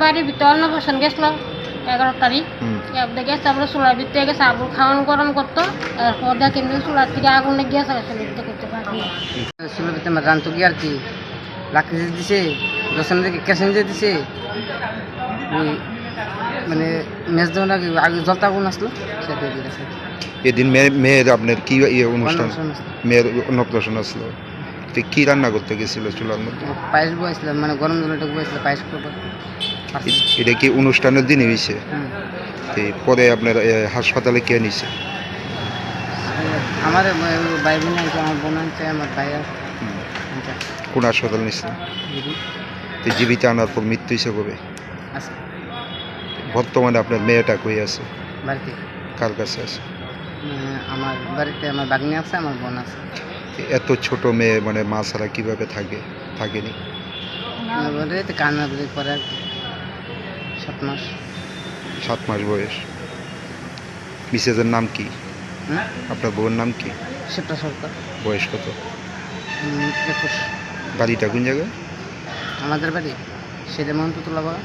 বাড়ির ভিতরে অন্নপ্রাশন গেছিল এগারো তারিখ। এবার গেছে তারপরে চুলার ভিতরে গেছে আবুল খাওয়ান গরম করতো। এরপর দেখেন চুলার থেকে আগুন লেগে গেছে চুলার ভিতরে করতে পারি চুলোর ভিতরে আমার রান্তো কি আর কি লাকড়ি দিয়ে দিছে দোকান থেকে দিছে। মানে মেজ দেওয়ার আগে আগে জলতা আগুন আসলো সেটা দিয়ে দিয়েছে। এদিন মেয়ে মেয়ের আপনার কি ইয়ে অনুষ্ঠান। মেয়ের অন্নপ্রাশন আসলো। তো কি রান্না করতে গেছিল চুলার মধ্যে? পায়েস বয়েছিল মানে গরম জলটা বয়েছিল পায়েস করব। এটা কি অনুষ্ঠানের দিনই হয়েছে। তো পরে আপনার হাসপাতালে কে নিছে? আমার ভাই বোন আছে আমার বোন আছে আমার ভাই আছে। কোন হাসপাতাল নিছে? তো জীবিত আনার পর মৃত্যু হয়েছে কবে? বর্তমানে আপনার মেয়েটা কই আছে? বাড়িতে। কার কাছে আছে? আমার বাড়িতে আমার বাগনি আছে আমার বোন আছে। এত ছোট মেয়ে মানে মা ছাড়া কীভাবে থাকে থাকেনি? কান্না করে সাত মাস। সাত মাস বয়স। মিসেজের নাম কি? হ্যাঁ? আপনার বউয়ের নাম কি? সেটা সরকার। বয়স কত? একুশ। বাড়িটা কোন জায়গায়? আমাদের বাড়ি সেটা মহন্ত তোলা বাগা